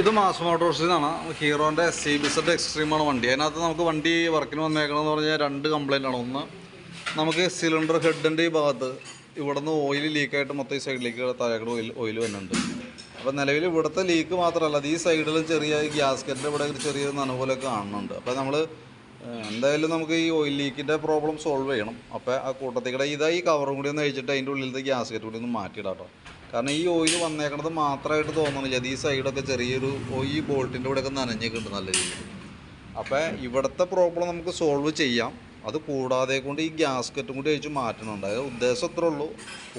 ഇത് mass മോട്ടോഴ്സിനാണ് ഹീറോന്റെ C ബിസഡ് എക്സ്ട്രീമാണ് വണ്ടി. അതിനകത്ത് നമുക്ക് വണ്ടി വർക്കിന് വന്നേക്കണമെന്ന് പറഞ്ഞാൽ രണ്ട് കംപ്ലൈന്റ് ആണ്. ഒന്ന് നമുക്ക് സിലിണ്ടർ ഹെഡിന്റെ ഈ ഭാഗത്ത് ഇവിടെ നിന്ന് ഓയിൽ ലീക്കായിട്ട് മൊത്തം ഈ സൈഡിലേക്ക് താഴേക്കൂടെ ഓയിൽ ഓയിൽ വരുന്നുണ്ട് അപ്പോൾ നിലവിൽ ഇവിടുത്തെ ലീക്ക് മാത്രമല്ല അത് ഈ സൈഡിലും ചെറിയ ഗ്യാസ്കറ്റിന്റെ ഇവിടെ ചെറിയ നനവുകളൊക്കെ കാണുന്നുണ്ട്. അപ്പോൾ നമ്മൾ എന്തായാലും നമുക്ക് ഈ ഓയിൽ ലീക്കിന്റെ പ്രോബ്ലം സോൾവ് ചെയ്യണം. അപ്പോൾ ആ കൂട്ടത്തിൽ കൂടെ ഇതാ ഈ കവറും കൂടി ഒന്ന് കഴിച്ചിട്ട് അതിന്റെ ഉള്ളിലത്തെ ഗ്യാസ്കറ്റ് കൂടി ഒന്ന് മാറ്റിയിടാം കാരണം ഈ ഓയിൽ വന്നേക്കണത് മാത്രമായിട്ട് തോന്നുന്നില്ല ഈ സൈഡൊക്കെ ചെറിയൊരു ഈ ബോൾട്ടിന്റെ കൂടെയൊക്കെ നനഞ്ഞിട്ടുണ്ട് നല്ല രീതിയിൽ. അപ്പോൾ ഇവിടുത്തെ പ്രോബ്ലം നമുക്ക് സോൾവ് ചെയ്യാം. അത് കൂടാതെ കൊണ്ട് ഈ ഗ്യാസ്കറ്റും കൂടി അഴിച്ച് മാറ്റണുണ്ട്. അതായത് ഉദ്ദേശം അത്രേ ഉള്ളൂ.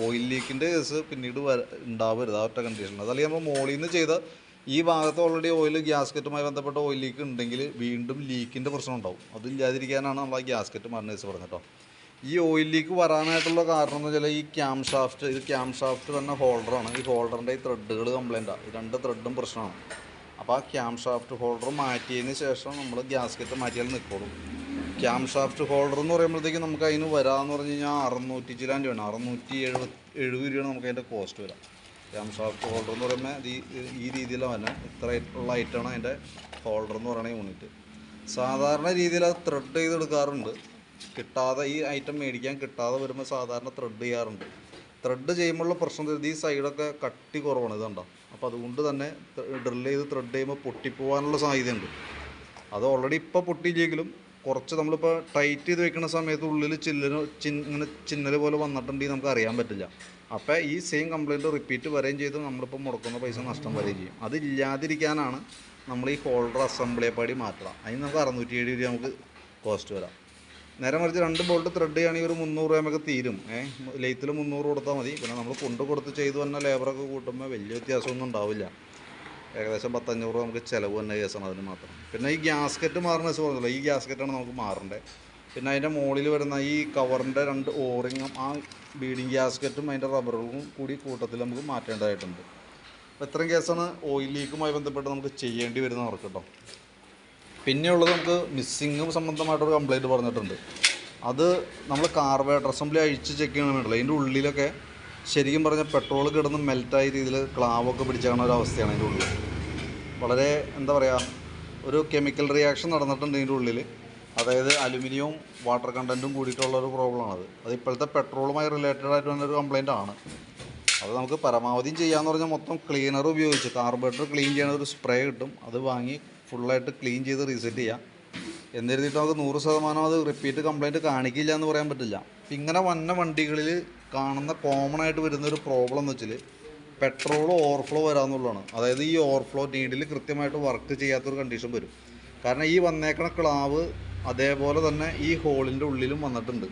ഓയിൽ ലീക്കിന്റെ കേസ് പിന്നീട് വര ഉണ്ടാവരുത് ആ ഒറ്റ കണ്ടീഷൻ അതല്ലെങ്കിൽ നമ്മൾ മോളിൽ നിന്ന് ചെയ്ത ഈ ഭാഗത്ത് ഓൾറെഡി ഓയിൽ ഗ്യാസ്കറ്റുമായി ബന്ധപ്പെട്ട ഓയിൽ ലീക്ക് ഉണ്ടെങ്കിൽ വീണ്ടും ലീക്കിന്റെ പ്രശ്നം ഉണ്ടാവും. അതില്ലാതിരിക്കാനാണ് നമ്മൾ ആ ഗ്യാസ്കറ്റ് മാറ്റുന്ന കേസ് പറഞ്ഞത് കേട്ടോ ഈ ഓയിൽ ലീക്ക് വരാനായിട്ടുള്ള കാരണം എന്ന് വെച്ചാൽ ഈ ക്യാം ഷാഫ്റ്റ് ഇത് ക്യാം ഷാഫ്റ്റ് തന്നെ ഹോൾഡറാണ് ഈ ഹോൾഡറിന്റെ ഈ ത്രെഡുകൾ കംപ്ലൈന്റാണ് രണ്ട് ത്രെഡും പ്രശ്നമാണ്. അപ്പോൾ ആ ക്യാം ഷാഫ്റ്റ് ഹോൾഡർ മാറ്റിയതിന് ശേഷം നമ്മൾ ഗ്യാസ്കറ്റ് മാറ്റിയാൽ നിൽക്കുള്ളൂ ക്യാം ഷാഫ്റ്റ് ഹോൾഡർ എന്ന് പറയുമ്പോഴത്തേക്കും നമുക്ക് അതിന് വരാമെന്ന് പറഞ്ഞു കഴിഞ്ഞാൽ അറുന്നൂറ്റി ചിലാൻ രൂപയാണ്. അറുന്നൂറ്റി എഴുപത് എഴുപത് രൂപയാണ് നമുക്ക് അതിന്റെ കോസ്റ്റ് വരാം. ക്യാം ഷാഫ്റ്റ് ഹോൾഡർ എന്ന് പറയുമ്പോൾ ഈ- രീതിയിലാണ് വരുന്നത്. ഇത്ര ഉള്ള ഐറ്റമാണ് അതിന്റെ ഹോൾഡർ എന്ന് പറയുന്ന യൂണിറ്റ് സാധാരണ രീതിയിൽ അത് ത്രെഡ് ചെയ്തെടുക്കാറുണ്ട്. കിട്ടാതെ ഈ ഐറ്റം മേടിക്കാൻ കിട്ടാതെ വരുമ്പോൾ സാധാരണ ത്രെഡ് ചെയ്യാറുണ്ട്. ത്രെഡ് ചെയ്യുമ്പോഴുള്ള പ്രശ്നം ഈ സൈഡൊക്കെ കട്ടി കുറവാണ് ഇതുണ്ടോ അപ്പോൾ അതുകൊണ്ട് തന്നെ ഡ്രിൽ ചെയ്ത് ത്രെഡ് ചെയ്യുമ്പോൾ പൊട്ടിപ്പോവാനുള്ള സാധ്യതയുണ്ട്. അത് ഓൾറെഡി ഇപ്പോൾ പൊട്ടിയില്ലെങ്കിലും കുറച്ച് നമ്മളിപ്പോൾ ടൈറ്റ് ചെയ്ത് വെക്കുന്ന സമയത്ത് ഉള്ളിൽ ചില്ലിന് ഇങ്ങനെ ചിന്നൽ പോലെ വന്നിട്ടുണ്ടെങ്കിൽ നമുക്ക് അറിയാൻ പറ്റില്ല. അപ്പോൾ ഈ സെയിം കംപ്ലയിന്റ് റിപ്പീറ്റ് വരികയും ചെയ്ത് നമ്മളിപ്പോൾ മുടക്കുന്ന പൈസ നഷ്ടം വരികയും ചെയ്യും. അതില്ലാതിരിക്കാനാണ് നമ്മൾ ഈ ഹോൾഡർ അസംബ്ലിയെ പാടി മാറ്റുക അതിന് നമുക്ക് അറുന്നൂറ്റി ഏഴ് രൂപ നമുക്ക് കോസ്റ്റ് വരാം. നേരെ മറിച്ച് രണ്ട് ബോൾട്ട് ത്രെഡ് ചെയ്യുകയാണെങ്കിൽ ഒരു മുന്നൂറ് രൂപ നമുക്ക് തീരും. ഏഹ് ലെയ്ത്തിൽ മുന്നൂറ് കൊടുത്താൽ മതി. പിന്നെ നമ്മൾ കൊണ്ട് കൊടുത്ത് ചെയ്തു തന്നെ ലേബറൊക്കെ കൂട്ടുമ്പോൾ വലിയ വ്യത്യാസമൊന്നും ഉണ്ടാവില്ല. ഏകദേശം പത്തഞ്ഞൂറ് നമുക്ക് ചിലവ് തന്നെ കേസാണ് അതിന് മാത്രം. പിന്നെ ഈ ഗ്യാസ്കറ്റ് മാറുന്ന വെച്ച് പറഞ്ഞല്ലോ ഈ ഗ്യാസ്കറ്റാണ് നമുക്ക് മാറേണ്ടത് പിന്നെ അതിന്റെ മുകളിൽ വരുന്ന ഈ കവറിന്റെ രണ്ട് ഓറിങ്ങും ആ ബീഡിങ് ഗ്യാസ്കറ്റും അതിന്റെ റബ്ബറുകളും കൂടി കൂട്ടത്തിൽ നമുക്ക് മാറ്റേണ്ടതായിട്ടുണ്ട്. അപ്പോൾ ഇത്രയും കേസാണ് ഓയിൽ ലീക്കുമായി ബന്ധപ്പെട്ട് നമുക്ക് ചെയ്യേണ്ടി വരുന്ന വരുന്നവർക്ക് കേട്ടോ പിന്നെയുള്ളത് നമുക്ക് മിസ്സിങ് സംബന്ധമായിട്ടൊരു കംപ്ലയിന്റ് പറഞ്ഞിട്ടുണ്ട്. അത് നമ്മൾ കാർബേറ്റർ അസംബ്ലി അഴിച്ച് ചെക്ക് ചെയ്യണമെന്നുണ്ടല്ലോ അതിന്റെ ഉള്ളിലൊക്കെ ശരിക്കും പറഞ്ഞാൽ പെട്രോൾ കിടന്ന് മെൽറ്റായ രീതിയിൽ ക്ലാവൊക്കെ പിടിച്ചാണ് ഒരു അവസ്ഥയാണ് അതിന്റെ ഉള്ളിൽ വളരെ എന്താ പറയുക ഒരു കെമിക്കൽ റിയാക്ഷൻ നടന്നിട്ടുണ്ട് ഇതിന്റെ ഉള്ളിൽ അതായത് അലുമിനിയവും വാട്ടർ കണ്ടന്റും കൂടിയിട്ടുള്ള ഒരു പ്രോബ്ലമാണത്. അത് ഇപ്പോഴത്തെ പെട്രോളുമായി റിലേറ്റഡ് ആയിട്ട് ഒരു കംപ്ലൈന്റ് ആണ്. അത് നമുക്ക് പരമാവധിയും ചെയ്യാമെന്ന് പറഞ്ഞാൽ മൊത്തം ക്ലീനർ ഉപയോഗിച്ച് കാർബറേറ്റർ ക്ലീൻ ചെയ്യണ ഒരു സ്പ്രേ കിട്ടും. അത് വാങ്ങി ഫുള്ളായിട്ട് ക്ലീൻ ചെയ്ത് റീസെറ്റ് ചെയ്യാം. എന്നിരുന്നിട്ട് നമുക്ക് നൂറ് ശതമാനം അത് റിപ്പീറ്റ് കംപ്ലൈന്റ് കാണിക്കില്ല എന്ന് പറയാൻ പറ്റില്ല. ഇങ്ങനെ വന്ന വണ്ടികളിൽ കാണുന്ന കോമൺ ആയിട്ട് വരുന്ന ഒരു പ്രോബ്ലം എന്ന് വെച്ചാൽ പെട്രോൾ ഓവർഫ്ലോ വരാമെന്നുള്ളതാണ് അതായത് ഈ ഓവർഫ്ലോ നീഡിൽ കൃത്യമായിട്ട് വർക്ക് ചെയ്യാത്തൊരു കണ്ടീഷൻ വരും. കാരണം ഈ വന്നേക്കണ ക്ലാവ് അതേപോലെ തന്നെ ഈ ഹോളിന്റെ ഉള്ളിലും വന്നിട്ടുണ്ട്.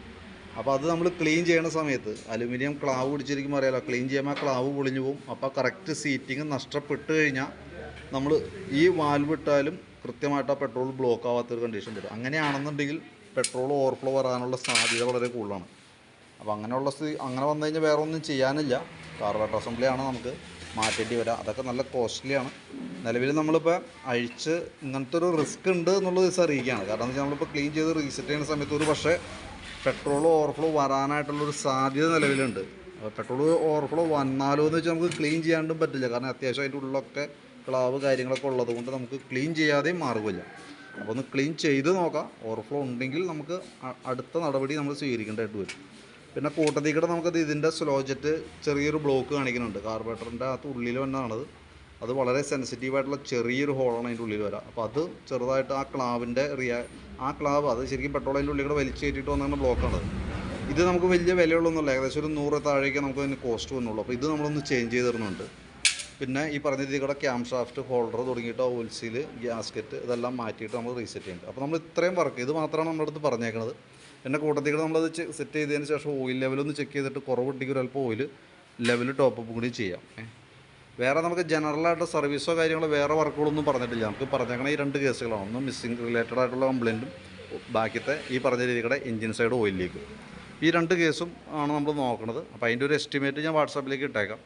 അപ്പോൾ അത് നമ്മൾ ക്ലീൻ ചെയ്യുന്ന സമയത്ത് അലുമിനിയം ക്ലാവ് പിടിച്ചിരിക്കുമ്പോൾ അറിയാലോ ക്ലീൻ ചെയ്യുമ്പോൾ ആ ക്ലാവ് പൊളിഞ്ഞു പോകും. അപ്പോൾ കറക്റ്റ് സീറ്റിംഗ് നഷ്ടപ്പെട്ട് കഴിഞ്ഞാൽ നമ്മൾ ഈ വാൽവ് ഇട്ടാലും കൃത്യമായിട്ട് ആ പെട്രോൾ ബ്ലോക്ക് ആവാത്തൊരു കണ്ടീഷൻ വരും. അങ്ങനെയാണെന്നുണ്ടെങ്കിൽ പെട്രോൾ ഓവർഫ്ലോ വരാനുള്ള സാധ്യത വളരെ കൂടുതലാണ്. അപ്പോൾ അങ്ങനെയുള്ള സ്ഥിതി അങ്ങനെ വന്നു കഴിഞ്ഞാൽ വേറെ ഒന്നും ചെയ്യാനില്ല കാർബറേറ്റർ അസംബ്ലിയാണ് നമുക്ക് മാറ്റേണ്ടി വരാം. അതൊക്കെ നല്ല കോസ്റ്റ്ലിയാണ് നിലവിൽ നമ്മളിപ്പോൾ അഴിച്ച് ഇങ്ങനത്തെ ഒരു റിസ്ക് ഉണ്ട് എന്നുള്ളത് അറിയിക്കുകയാണ്. കാരണം എന്താ നമ്മളിപ്പോൾ ക്ലീൻ ചെയ്ത് റീസെറ്റ് ചെയ്യുന്ന സമയത്ത് ഒരു പക്ഷേ പെട്രോൾ ഓവർഫ്ലോ വരാനായിട്ടുള്ളൊരു സാധ്യത നിലവിലുണ്ട്. അപ്പോൾ പെട്രോൾ ഓവർഫ്ലോ വന്നാലോ എന്ന് വെച്ചാൽ നമുക്ക് ക്ലീൻ ചെയ്യാണ്ടും പറ്റില്ല. കാരണം അത്യാവശ്യം അതിന്റെ ഉള്ളിലൊക്കെ ക്ലാവ് കാര്യങ്ങളൊക്കെ ഉള്ളത് കൊണ്ട് നമുക്ക് ക്ലീൻ ചെയ്യാതെയും മാർഗമില്ല അപ്പോൾ ഒന്ന് ക്ലീൻ ചെയ്ത് നോക്കാം. ഓവർഫ്ലോ ഉണ്ടെങ്കിൽ നമുക്ക് അടുത്ത നടപടി നമ്മൾ സ്വീകരിക്കേണ്ടതായിട്ട് വരും. പിന്നെ കൂട്ടത്തിൽ കൂടെ നമുക്കത് ഇതിന്റെ സ്ലോജറ്റ് ചെറിയൊരു ബ്ലോക്ക് കാണിക്കുന്നുണ്ട്. കാർബറേറ്ററിന്റെ അകത്ത് ഉള്ളിൽ വന്നതാണത് അത് വളരെ സെൻസിറ്റീവ് ആയിട്ടുള്ള ചെറിയൊരു ഹോളാണ് അതിന്റെ ഉള്ളിൽ വരാം. അപ്പോൾ അത് ചെറുതായിട്ട് ആ ക്ലാവിന്റെ റിയാ ആ ക്ലാവ് അത് ശരിക്കും പെട്രോൾ അതിന്റെ ഉള്ളിൽ കൂടെ വലിച്ചു കയറ്റിയിട്ട് വന്നാണ് ബ്ലോക്കാണത് ഇത് നമുക്ക് വലിയ വിലയുള്ളൊന്നുമില്ല. ഏകദേശം ഒരു നൂറ് താഴേക്ക് നമുക്ക് അതിന് കോസ്റ്റ് വന്നുള്ളൂ. അപ്പോൾ ഇത് നമ്മളൊന്ന് ചേഞ്ച് ചെയ്ത് തരുന്നുണ്ട്. പിന്നെ ഈ പറഞ്ഞ രീതിയിൽ കൂടെ ക്യാം ഷാഫ്റ്റ് ഹോൾഡർ തുടങ്ങിയിട്ട് ഓയിൽ സീൽ ഗ്യാസ്കറ്റ് ഇതെല്ലാം മാറ്റിയിട്ട് നമ്മൾ റീസെറ്റ് ചെയ്യുന്നുണ്ട്. അപ്പോൾ നമ്മൾ ഇത്രയും വർക്ക് ഇത് മാത്രമാണ് നമ്മുടെ അടുത്ത് പറഞ്ഞേക്കുന്നത് പിന്നെ കൂട്ടത്തിൽ കൂടെ നമ്മളത് സെറ്റ് ചെയ്തതിന് ശേഷം ഓയിൽ ലെവലൊന്ന് ചെക്ക് ചെയ്തിട്ട് കുറവുണ്ടെങ്കിൽ ഒരു അല്പം ഓയിൽ ലെവൽ ടോപ്പ് കൂടി ചെയ്യാം. വേറെ നമുക്ക് ജനറലായിട്ട് സർവീസോ കാര്യങ്ങളോ വേറെ വർക്കുകളൊന്നും പറഞ്ഞിട്ടില്ല. നമുക്ക് പറഞ്ഞേക്കണ ഈ രണ്ട് കേസുകളാണ്. ഒന്ന് മിസ്സിംഗ് റിലേറ്റഡ് ആയിട്ടുള്ള കംപ്ലയിന്റും ബാക്കിയത്തെ ഈ പറഞ്ഞ രീതിയുടെ എഞ്ചിൻ സൈഡ് ഓയിലിലേക്ക് ഈ രണ്ട് കേസും ആണ് നമ്മൾ നോക്കുന്നത് അപ്പോൾ അതിന്റെ ഒരു എസ്റ്റിമേറ്റ് ഞാൻ വാട്സാപ്പിലേക്ക് ഇട്ടേക്കാം.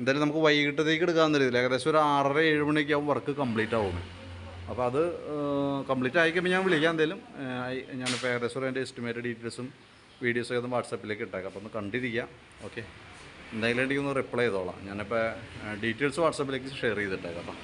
എന്തായാലും നമുക്ക് വൈകിട്ടത്തേക്ക് എടുക്കാമെന്ന രീതിയിൽ ഏകദേശം ഒരു ആറര ഏഴ് മണിയൊക്കെ ആകുമ്പോൾ വർക്ക് കംപ്ലീറ്റ് ആവും അപ്പോൾ അത് കംപ്ലീറ്റ് ആയിക്കഴിയുമ്പോൾ ഞാൻ വിളിക്കാം എന്തായാലും ഞാനിപ്പോൾ ഏകദേശം എന്റെ അതിന്റെ എസ്റ്റിമേറ്റ് ഡീറ്റെയിൽസും വീഡിയോസൊക്കെ ഒന്ന് വാട്സപ്പിലേക്ക് ഇട്ടേക്കാം. അപ്പോൾ ഒന്ന് കണ്ടിരിക്കുക ഓക്കെ എന്തെങ്കിലും എനിക്കൊന്ന് റിപ്ലൈ ചെയ്തോളാം. ഞാനിപ്പോൾ ഡീറ്റെയിൽസ് വാട്സപ്പിലേക്ക് ഷെയർ ചെയ്തിട്ടേക്കാം കേട്ടോ